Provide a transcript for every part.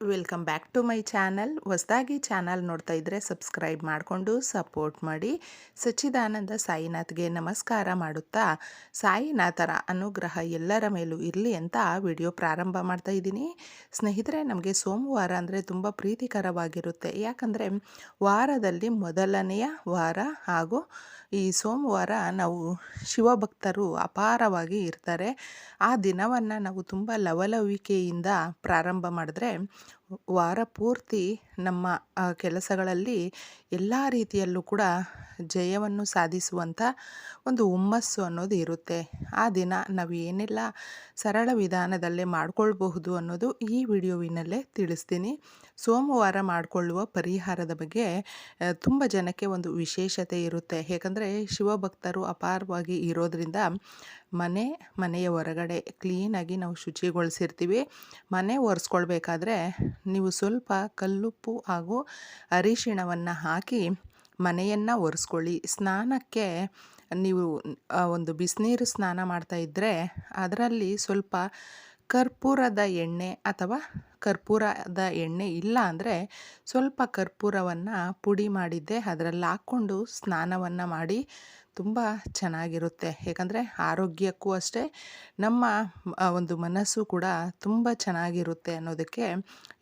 Welcome back to my channel. ಹೊಸದಾಗಿ channel ನೋಡ್ತಾ ಇದ್ದರೆ ಸಬ್ಸ್ಕ್ರೈಬ್ ಮಾಡಿಕೊಂಡು ಸಪೋರ್ಟ್ ಮಾಡಿ. ಸಚ್ಚಿದಾನಂದ ಸಾಯಿನಾಥ್ಗೆ ನಮಸ್ಕಾರ ಮಾಡುತ್ತಾ, ಸಾಯಿನಾಥರ ಅನುಗ್ರಹ ಎಲ್ಲರ ಮೇಲೂ ಇರಲಿ ಅಂತ ವಿಡಿಯೋ ಪ್ರಾರಂಭ ಮಾಡ್ತಾ ಇದ್ದೀನಿ. ಸ್ನೇಹಿತರೆ, ನಮಗೆ ಸೋಮವಾರ ಅಂದರೆ ತುಂಬ ಪ್ರೀತಿಕರವಾಗಿರುತ್ತೆ. ಯಾಕಂದರೆ ವಾರದಲ್ಲಿ ಮೊದಲನೆಯ ವಾರ ಹಾಗೂ ಈ ಸೋಮವಾರ ನಾವು ಶಿವಭಕ್ತರು ಅಪಾರವಾಗಿ ಇರ್ತಾರೆ. ಆ ದಿನವನ್ನು ನಾವು ತುಂಬ ಲವಲವಿಕೆಯಿಂದ ಪ್ರಾರಂಭ ಮಾಡಿದ್ರೆ ವಾರ ಪೂರ್ತಿ ನಮ್ಮ ಕೆಲಸಗಳಲ್ಲಿ ಎಲ್ಲ ರೀತಿಯಲ್ಲೂ ಕೂಡ ಜಯವನ್ನು ಸಾಧಿಸುವಂಥ ಒಂದು ಹುಮ್ಮಸ್ಸು ಅನ್ನೋದು ಇರುತ್ತೆ. ಆ ದಿನ ನಾವು ಏನೆಲ್ಲ ಸರಳ ವಿಧಾನದಲ್ಲೇ ಮಾಡಿಕೊಳ್ಬಹುದು ಅನ್ನೋದು ಈ ವಿಡಿಯೋವಿನಲ್ಲೇ ತಿಳಿಸ್ತೀನಿ. ಸೋಮವಾರ ಮಾಡಿಕೊಳ್ಳುವ ಪರಿಹಾರದ ಬಗ್ಗೆ ತುಂಬ ಜನಕ್ಕೆ ಒಂದು ವಿಶೇಷತೆ ಇರುತ್ತೆ. ಏಕೆಂದರೆ ಶಿವಭಕ್ತರು ಅಪಾರವಾಗಿ ಇರೋದ್ರಿಂದ ಮನೆ, ಮನೆಯ ಹೊರಗಡೆ ಕ್ಲೀನಾಗಿ ನಾವು ಶುಚಿಗೊಳಿಸಿರ್ತೀವಿ. ಮನೆ ಒರೆಸ್ಕೊಳ್ಬೇಕಾದ್ರೆ ನೀವು ಸ್ವಲ್ಪ ಕಲ್ಲುಪ್ಪು ಹಾಗೂ ಅರಿಶಿಣವನ್ನು ಹಾಕಿ ಮನೆಯನ್ನು ಒರೆಸ್ಕೊಳ್ಳಿ. ಸ್ನಾನಕ್ಕೆ ನೀವು ಒಂದು ಬಿಸಿನೀರು ಸ್ನಾನ ಮಾಡ್ತಾ ಇದ್ದರೆ ಅದರಲ್ಲಿ ಸ್ವಲ್ಪ ಕರ್ಪೂರದ ಎಣ್ಣೆ ಅಥವಾ ಕರ್ಪೂರದ ಎಣ್ಣೆ ಇಲ್ಲ ಅಂದರೆ ಸ್ವಲ್ಪ ಕರ್ಪೂರವನ್ನು ಪುಡಿ ಮಾಡಿದ್ದೆ ಅದರಲ್ಲಿ ಹಾಕ್ಕೊಂಡು ಸ್ನಾನವನ್ನು ಮಾಡಿ ತುಂಬ ಚೆನ್ನಾಗಿರುತ್ತೆ. ಏಕೆಂದರೆ ಆರೋಗ್ಯಕ್ಕೂ ಅಷ್ಟೇ ನಮ್ಮ ಒಂದು ಮನಸ್ಸು ಕೂಡ ತುಂಬ ಚೆನ್ನಾಗಿರುತ್ತೆ ಅನ್ನೋದಕ್ಕೆ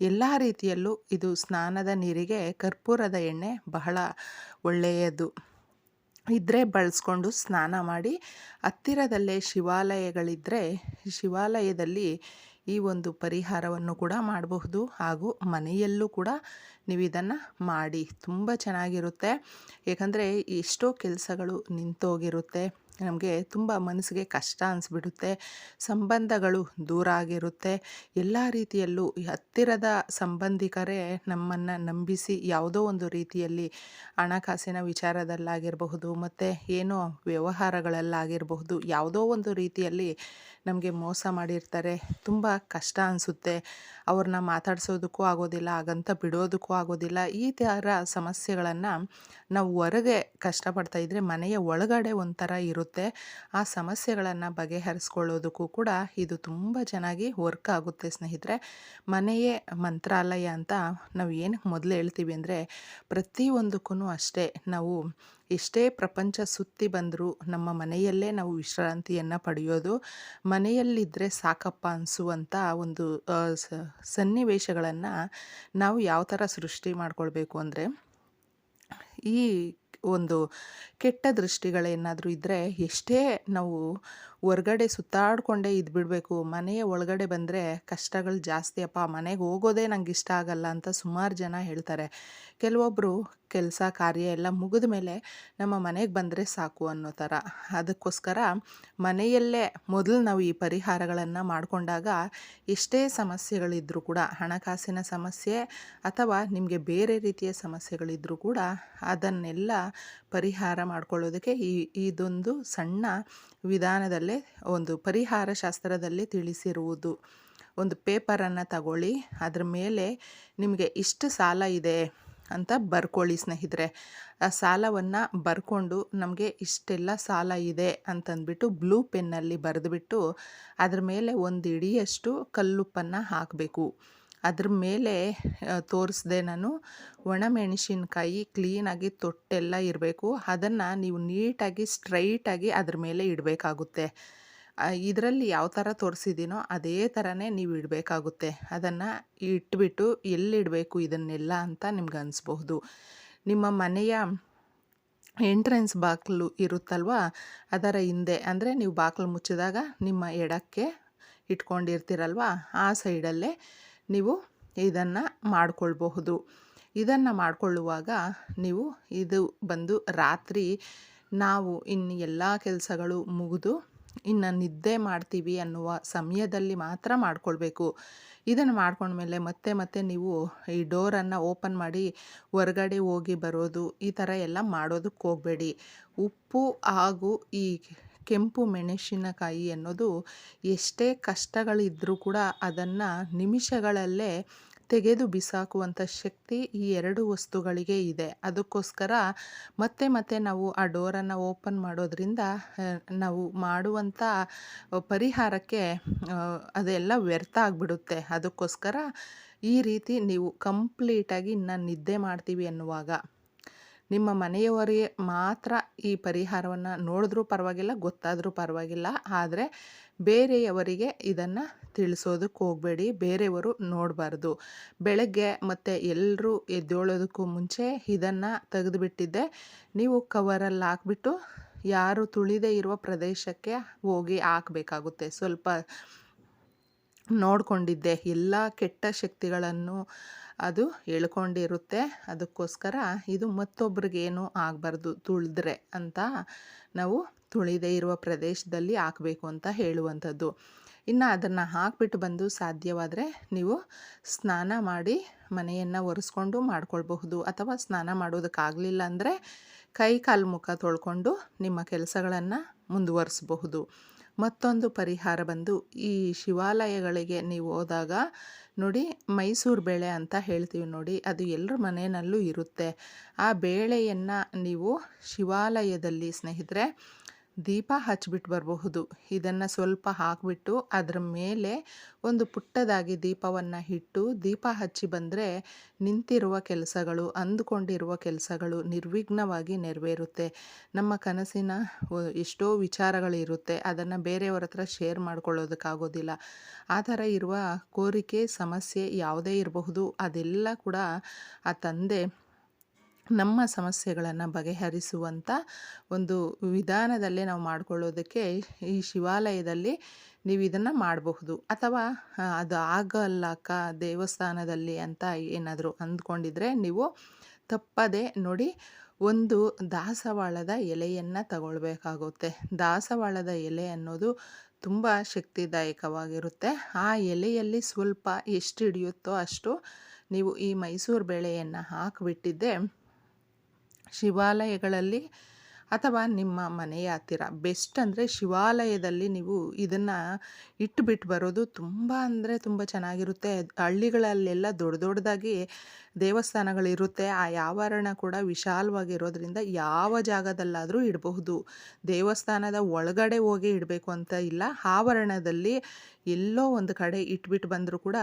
ಎಲ್ಲ ರೀತಿಯಲ್ಲೂ ಇದು ಸ್ನಾನದ ನೀರಿಗೆ ಕರ್ಪೂರದ ಎಣ್ಣೆ ಬಹಳ ಒಳ್ಳೆಯದು. ಇದ್ದರೆ ಬಳಸ್ಕೊಂಡು ಸ್ನಾನ ಮಾಡಿ ಹತ್ತಿರದಲ್ಲೇ ಶಿವಾಲಯಗಳಿದ್ದರೆ ಶಿವಾಲಯದಲ್ಲಿ ಈ ಒಂದು ಪರಿಹಾರವನ್ನು ಕೂಡ ಮಾಡಬಹುದು. ಹಾಗೂ ಮನೆಯಲ್ಲೂ ಕೂಡ ನೀವು ಇದನ್ನು ಮಾಡಿ. ತುಂಬ ಚೆನ್ನಾಗಿರುತ್ತೆ. ಏಕೆಂದರೆ ಎಷ್ಟೋ ಕೆಲಸಗಳು ನಿಂತೋಗಿರುತ್ತೆ. ನಮಗೆ ತುಂಬ ಮನಸ್ಸಿಗೆ ಕಷ್ಟ ಅನಿಸ್ಬಿಡುತ್ತೆ. ಸಂಬಂಧಗಳು ದೂರ ಆಗಿರುತ್ತೆ. ಎಲ್ಲ ರೀತಿಯಲ್ಲೂ ಹತ್ತಿರದ ಸಂಬಂಧಿಕರೇ ನಮ್ಮನ್ನು ನಂಬಿಸಿ ಯಾವುದೋ ಒಂದು ರೀತಿಯಲ್ಲಿ ಹಣಕಾಸಿನ ವಿಚಾರದಲ್ಲಾಗಿರಬಹುದು, ಮತ್ತು ಏನೋ ವ್ಯವಹಾರಗಳಲ್ಲಾಗಿರಬಹುದು, ಯಾವುದೋ ಒಂದು ರೀತಿಯಲ್ಲಿ ನಮಗೆ ಮೋಸ ಮಾಡಿರ್ತಾರೆ, ತುಂಬ ಕಷ್ಟ ಅನಿಸುತ್ತೆ. ಅವ್ರನ್ನ ಮಾತಾಡ್ಸೋದಕ್ಕೂ ಆಗೋದಿಲ್ಲ, ಹಾಗಂತ ಬಿಡೋದಕ್ಕೂ ಆಗೋದಿಲ್ಲ. ಈ ಥರ ಸಮಸ್ಯೆಗಳನ್ನು ನಾವು ಹೊರಗೆ ಕಷ್ಟಪಡ್ತಾ ಇದ್ದರೆ ಮನೆಯ ಒಳಗಡೆ ಒಂಥರ ಇರುತ್ತೆ. ಆ ಸಮಸ್ಯೆಗಳನ್ನು ಬಗೆಹರಿಸ್ಕೊಳ್ಳೋದಕ್ಕೂ ಕೂಡ ಇದು ತುಂಬ ಚೆನ್ನಾಗಿ ವರ್ಕ್ ಆಗುತ್ತೆ ಸ್ನೇಹಿತರೆ. ಮನೆಯೇ ಮಂತ್ರಾಲಯ ಅಂತ ನಾವು ಏನಕ್ಕೆ ಮೊದಲು ಹೇಳ್ತೀವಿ ಅಂದರೆ ಪ್ರತಿಯೊಂದಕ್ಕೂ ಅಷ್ಟೇ ನಾವು ಎಷ್ಟೇ ಪ್ರಪಂಚ ಸುತ್ತಿ ಬಂದರೂ ನಮ್ಮ ಮನೆಯಲ್ಲೇ ನಾವು ವಿಶ್ರಾಂತಿಯನ್ನು ಪಡೆಯೋದು ಮನೆಯಲ್ಲಿದ್ದರೆ ಸಾಕಪ್ಪ ಅನಿಸುವಂಥ ಒಂದು ಸನ್ನಿವೇಶಗಳನ್ನು ನಾವು ಯಾವ ಥರ ಸೃಷ್ಟಿ ಮಾಡಿಕೊಳ್ಬೇಕು ಅಂದರೆ, ಈ ಒಂದು ಕೆಟ್ಟ ದೃಷ್ಟಿಗಳೇನಾದರೂ ಇದ್ದರೆ ಎಷ್ಟೇ ನಾವು ಹೊರ್ಗಡೆ ಸುತ್ತಾಡಿಕೊಂಡೇ ಇದ್ಬಿಡಬೇಕು. ಮನೆಯ ಒಳಗಡೆ ಬಂದರೆ ಕಷ್ಟಗಳು ಜಾಸ್ತಿ. ಅಪ್ಪ, ಮನೆಗೆ ಹೋಗೋದೇ ನಂಗೆ ಇಷ್ಟ ಆಗಲ್ಲ ಅಂತ ಸುಮಾರು ಜನ ಹೇಳ್ತಾರೆ. ಕೆಲವೊಬ್ಬರು ಕೆಲಸ, ಕಾರ್ಯ ಎಲ್ಲ ಮುಗಿದ ಮೇಲೆ ನಮ್ಮ ಮನೆಗೆ ಬಂದರೆ ಸಾಕು ಅನ್ನೋ ಥರ. ಅದಕ್ಕೋಸ್ಕರ ಮನೆಯಲ್ಲೇ ಮೊದಲು ನಾವು ಈ ಪರಿಹಾರಗಳನ್ನು ಮಾಡಿಕೊಂಡಾಗ ಎಷ್ಟೇ ಸಮಸ್ಯೆಗಳಿದ್ದರೂ ಕೂಡ, ಹಣಕಾಸಿನ ಸಮಸ್ಯೆ ಅಥವಾ ನಿಮಗೆ ಬೇರೆ ರೀತಿಯ ಸಮಸ್ಯೆಗಳಿದ್ದರೂ ಕೂಡ ಅದನ್ನೆಲ್ಲ ಪರಿಹಾರ ಮಾಡ್ಕೊಳ್ಳೋದಕ್ಕೆ ಈ, ಇದೊಂದು ಸಣ್ಣ ವಿಧಾನದಲ್ಲೇ ಒಂದು ಪರಿಹಾರ ಶಾಸ್ತ್ರದಲ್ಲಿ ತಿಳಿಸಿರುವುದು. ಒಂದು ಪೇಪರನ್ನು ತಗೊಳ್ಳಿ, ಅದ್ರ ಮೇಲೆ ನಿಮಗೆ ಇಷ್ಟು ಸಾಲ ಇದೆ ಅಂತ ಬರ್ಕೊಳ್ಳಿ ಸ್ನೇಹಿತರೆ. ಆ ಸಾಲವನ್ನು ಬರ್ಕೊಂಡು ನಮಗೆ ಇಷ್ಟೆಲ್ಲ ಸಾಲ ಇದೆ ಅಂತಂದ್ಬಿಟ್ಟು ಬ್ಲೂ ಪೆನ್ನಲ್ಲಿ ಬರೆದುಬಿಟ್ಟು ಅದ್ರ ಮೇಲೆ ಒಂದು ಇಡಿಯಷ್ಟು ಕಲ್ಲುಪ್ಪನ್ನು ಹಾಕಬೇಕು. ಅದ್ರ ಮೇಲೆ ತೋರಿಸ್ದೆ ನಾನು ಒಣಮೆಣಸಿನ್ಕಾಯಿ ಕ್ಲೀನಾಗಿ ತೊಟ್ಟೆಲ್ಲ ಇರಬೇಕು. ಅದನ್ನು ನೀವು ನೀಟಾಗಿ, ಸ್ಟ್ರೈಟಾಗಿ ಅದ್ರ ಮೇಲೆ ಇಡಬೇಕಾಗುತ್ತೆ. ಇದರಲ್ಲಿ ಯಾವ ಥರ ತೋರಿಸಿದ್ದೀನೋ ಅದೇ ಥರನೇ ನೀವು ಇಡಬೇಕಾಗುತ್ತೆ. ಅದನ್ನು ಇಟ್ಬಿಟ್ಟು ಎಲ್ಲಿಡಬೇಕು ಇದನ್ನೆಲ್ಲ ಅಂತ ನಿಮ್ಗೆ ಅನಿಸ್ಬಹುದು. ನಿಮ್ಮ ಮನೆಯ ಎಂಟ್ರೆನ್ಸ್ ಬಾಗಿಲು ಇರುತ್ತಲ್ವ, ಅದರ ಹಿಂದೆ. ಅಂದರೆ ನೀವು ಬಾಗಿಲು ಮುಚ್ಚಿದಾಗ ನಿಮ್ಮ ಎಡಕ್ಕೆ ಇಟ್ಕೊಂಡಿರ್ತೀರಲ್ವ, ಆ ಸೈಡಲ್ಲೇ. ನೀವು ಇದನ್ನು ಮಾಡಿಕೊಳ್ಬಹುದು. ಇದನ್ನು ಮಾಡಿಕೊಳ್ಳುವಾಗ ನೀವು ಇದು ಬಂದು ರಾತ್ರಿ ನಾವು ಇನ್ನು ಎಲ್ಲ ಕೆಲಸಗಳು ಮುಗಿದು ಇನ್ನು ನಿದ್ದೆ ಮಾಡ್ತೀವಿ ಅನ್ನುವ ಸಮಯದಲ್ಲಿ ಮಾತ್ರ ಮಾಡಿಕೊಳ್ಬೇಕು. ಇದನ್ನು ಮಾಡ್ಕೊಂಡ್ಮೇಲೆ ಮತ್ತೆ ಮತ್ತೆ ನೀವು ಈ ಡೋರನ್ನು ಓಪನ್ ಮಾಡಿ ಹೊರಗಡೆ ಹೋಗಿ ಬರೋದು ಈ ಥರ ಎಲ್ಲ ಮಾಡೋದಕ್ಕೆ ಹೋಗಬೇಡಿ ಉಪ್ಪು, ಹಾಗೂ ಈ ಕೆಂಪು ಮೆಣಸಿನಕಾಯಿ ಅನ್ನೋದು ಎಷ್ಟೇ ಕಷ್ಟಗಳಿದ್ದರೂ ಕೂಡ ಅದನ್ನು ನಿಮಿಷಗಳಲ್ಲೇ ತೆಗೆದು ಬಿಸಾಕುವಂಥ ಶಕ್ತಿ ಈ ಎರಡು ವಸ್ತುಗಳಿಗೆ ಇದೆ. ಅದಕ್ಕೋಸ್ಕರ ಮತ್ತೆ ಮತ್ತೆ ನಾವು ಆ ಡೋರನ್ನು ಓಪನ್ ಮಾಡೋದ್ರಿಂದ ನಾವು ಮಾಡುವಂಥ ಪರಿಹಾರಕ್ಕೆ ಅದೆಲ್ಲ ವ್ಯರ್ಥ ಆಗಿಬಿಡುತ್ತೆ. ಅದಕ್ಕೋಸ್ಕರ ಈ ರೀತಿ ನೀವು ಕಂಪ್ಲೀಟಾಗಿ ನಾನು ನಿದ್ದೆ ಮಾಡ್ತೀವಿ ಅನ್ನುವಾಗ ನಿಮ್ಮ ಮನೆಯವರಿಗೆ ಮಾತ್ರ ಈ ಪರಿಹಾರವನ್ನು ನೋಡಿದ್ರೂ ಪರವಾಗಿಲ್ಲ, ಗೊತ್ತಾದರೂ ಪರವಾಗಿಲ್ಲ. ಆದರೆ ಬೇರೆಯವರಿಗೆ ಇದನ್ನು ತಿಳಿಸೋದಕ್ಕೆ ಹೋಗಬೇಡಿ. ಬೇರೆಯವರು ನೋಡಬಾರ್ದು. ಬೆಳಗ್ಗೆ ಮತ್ತು ಎಲ್ಲರೂ ಎದ್ದೇಳೋದಕ್ಕೂ ಮುಂಚೆ ಇದನ್ನು ತೆಗೆದುಬಿಟ್ಟಿದ್ದೆ. ನೀವು ಕವರಲ್ಲಿ ಹಾಕ್ಬಿಟ್ಟು ಯಾರು ತುಳಿದೇ ಇರುವ ಪ್ರದೇಶಕ್ಕೆ ಹೋಗಿ ಹಾಕಬೇಕಾಗುತ್ತೆ. ಸ್ವಲ್ಪ ನೋಡಿಕೊಂಡಿದ್ದೆ. ಎಲ್ಲ ಕೆಟ್ಟ ಶಕ್ತಿಗಳನ್ನು ಅದು ಎಳ್ಕೊಂಡಿರುತ್ತೆ ಅದಕ್ಕೋಸ್ಕರ ಇದು ಮತ್ತೊಬ್ರಿಗೇನು ಆಗಬಾರ್ದು ತುಳಿದ್ರೆ ಅಂತ ನಾವು ತುಳಿದೇ ಇರುವ ಪ್ರದೇಶದಲ್ಲಿ ಹಾಕಬೇಕು ಅಂತ ಹೇಳುವಂಥದ್ದು. ಇನ್ನು ಅದನ್ನು ಹಾಕಿಬಿಟ್ಟು ಬಂದು ಸಾಧ್ಯವಾದರೆ ನೀವು ಸ್ನಾನ ಮಾಡಿ ಮನೆಯನ್ನು ಒರೆಸ್ಕೊಂಡು ಮಾಡ್ಕೊಳ್ಬಹುದು. ಅಥವಾ ಸ್ನಾನ ಮಾಡೋದಕ್ಕಾಗಲಿಲ್ಲ ಅಂದರೆ ಕೈ ಕಾಲು ಮುಖ ತೊಳ್ಕೊಂಡು ನಿಮ್ಮ ಕೆಲಸಗಳನ್ನು ಮುಂದುವರಿಸಬಹುದು. ಮತ್ತೊಂದು ಪರಿಹಾರ ಬಂದು ಈ ಶಿವಾಲಯಗಳಿಗೆ ನೀವು ಹೋದಾಗ, ನೋಡಿ ಮೈಸೂರು ಬೇಳೆ ಅಂತ ಹೇಳ್ತೀವಿ ನೋಡಿ, ಅದು ಎಲ್ಲರ ಮನೆಯಲ್ಲೂ ಇರುತ್ತೆ. ಆ ಬೇಳೆಯನ್ನು ನೀವು ಶಿವಾಲಯದಲ್ಲಿ ಸ್ನೇಹಿತರೆ ದೀಪ ಹಚ್ಚಿಬಿಟ್ಟು ಬರಬಹುದು. ಇದನ್ನು ಸ್ವಲ್ಪ ಹಾಕಿಬಿಟ್ಟು ಅದರ ಮೇಲೆ ಒಂದು ಪುಟ್ಟದಾಗಿ ದೀಪವನ್ನು ಇಟ್ಟು ದೀಪ ಹಚ್ಚಿ ಬಂದರೆ ನಿಂತಿರುವ ಕೆಲಸಗಳು, ಅಂದುಕೊಂಡಿರುವ ಕೆಲಸಗಳು ನಿರ್ವಿಘ್ನವಾಗಿ ನೆರವೇರುತ್ತೆ. ನಮ್ಮ ಕನಸಿನ ಎಷ್ಟೋ ವಿಚಾರಗಳಿರುತ್ತೆ ಅದನ್ನು ಬೇರೆಯವರ ಹತ್ರ ಶೇರ್ ಮಾಡ್ಕೊಳ್ಳೋದಕ್ಕಾಗೋದಿಲ್ಲ. ಆ ಥರ ಇರುವ ಕೋರಿಕೆ, ಸಮಸ್ಯೆ ಯಾವುದೇ ಇರಬಹುದು. ಅದೆಲ್ಲ ಕೂಡ ಆ ತಂದೆ ನಮ್ಮ ಸಮಸ್ಯೆಗಳನ್ನು ಬಗೆಹರಿಸುವಂಥ ಒಂದು ವಿಧಾನದಲ್ಲೇ ನಾವು ಮಾಡಿಕೊಳ್ಳೋದಕ್ಕೆ ಈ ಶಿವಾಲಯದಲ್ಲಿ ನೀವು ಇದನ್ನು ಮಾಡಬಹುದು. ಅಥವಾ ಅದು ಆಗಲ್ಲಕ್ಕ ದೇವಸ್ಥಾನದಲ್ಲಿ ಅಂತ ಏನಾದರೂ ಅಂದ್ಕೊಂಡಿದ್ರೆ ನೀವು ತಪ್ಪದೆ ನೋಡಿ ಒಂದು ದಾಸವಾಳದ ಎಲೆಯನ್ನು ತಗೊಳ್ಬೇಕಾಗುತ್ತೆ. ದಾಸವಾಳದ ಎಲೆ ಅನ್ನೋದು ತುಂಬ ಶಕ್ತಿದಾಯಕವಾಗಿರುತ್ತೆ. ಆ ಎಲೆಯಲ್ಲಿ ಸ್ವಲ್ಪ ಎಷ್ಟು ಹಿಡಿಯುತ್ತೋ ಅಷ್ಟು ನೀವು ಈ ಮೈಸೂರು ಬೇಳೆಯನ್ನು ಹಾಕಿಬಿಟ್ಟಿದ್ದೆ ಶಿವಾಲಯಗಳಲ್ಲಿ ಅಥವಾ ನಿಮ್ಮ ಮನೆಯ ಹತ್ತಿರ? ಬೆಸ್ಟ್ ಅಂದರೆ ಶಿವಾಲಯದಲ್ಲಿ ನೀವು ಇದನ್ನು ಇಟ್ಟುಬಿಟ್ಟು ಬರೋದು ತುಂಬ ಅಂದರೆ ತುಂಬ ಚೆನ್ನಾಗಿರುತ್ತೆ. ಹಳ್ಳಿಗಳಲ್ಲೆಲ್ಲ ದೊಡ್ಡ ದೊಡ್ಡದಾಗಿ ದೇವಸ್ಥಾನಗಳಿರುತ್ತೆ, ಆ ಆವರಣ ಕೂಡ ವಿಶಾಲವಾಗಿರೋದ್ರಿಂದ ಯಾವ ಜಾಗದಲ್ಲಾದರೂ ಇಡಬಹುದು. ದೇವಸ್ಥಾನದ ಒಳಗಡೆ ಹೋಗಿ ಇಡಬೇಕು ಅಂತ ಇಲ್ಲ, ಆವರಣದಲ್ಲಿ ಎಲ್ಲೋ ಒಂದು ಕಡೆ ಇಟ್ಬಿಟ್ಟು ಬಂದರೂ ಕೂಡ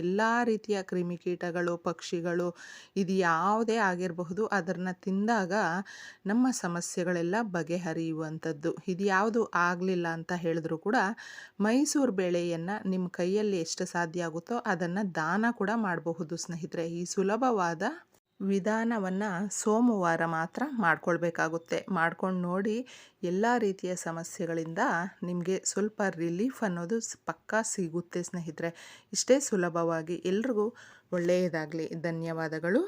ಎಲ್ಲ ರೀತಿಯ ಕ್ರಿಮಿಕೀಟಗಳು, ಪಕ್ಷಿಗಳು ಇದು ಯಾವುದೇ ಆಗಿರಬಹುದು, ಅದನ್ನು ತಿಂದಾಗ ನಮ್ಮ ಸಮಸ್ಯೆಗಳೆಲ್ಲ ಬಗೆಹರಿಯುವಂಥದ್ದು. ಇದು ಯಾವುದು ಆಗಲಿಲ್ಲ ಅಂತ ಹೇಳಿದ್ರು ಕೂಡ ಮೈಸೂರು ಬೇಳೆಯನ್ನು ನಿಮ್ಮ ಕೈಯಲ್ಲಿ ಎಷ್ಟು ಸಾಧ್ಯ ಆಗುತ್ತೋ ಅದನ್ನು ದಾನ ಕೂಡ ಮಾಡಬಹುದು ಸ್ನೇಹಿತರೆ. ಈ ಸುಲಭವಾದ ವಿಧಾನವನ್ನು ಸೋಮವಾರ ಮಾತ್ರ ಮಾಡ್ಕೊಳ್ಬೇಕಾಗುತ್ತೆ. ಮಾಡ್ಕೊಂಡು ನೋಡಿ ಎಲ್ಲ ರೀತಿಯ ಸಮಸ್ಯೆಗಳಿಂದ ನಿಮಗೆ ಸ್ವಲ್ಪ ರಿಲೀಫ್ ಅನ್ನೋದು ಪಕ್ಕಾ ಸಿಗುತ್ತೆ ಸ್ನೇಹಿತರೆ. ಇಷ್ಟೇ ಸುಲಭವಾಗಿ ಎಲ್ರಿಗೂ ಒಳ್ಳೆಯದಾಗಲಿ. ಧನ್ಯವಾದಗಳು.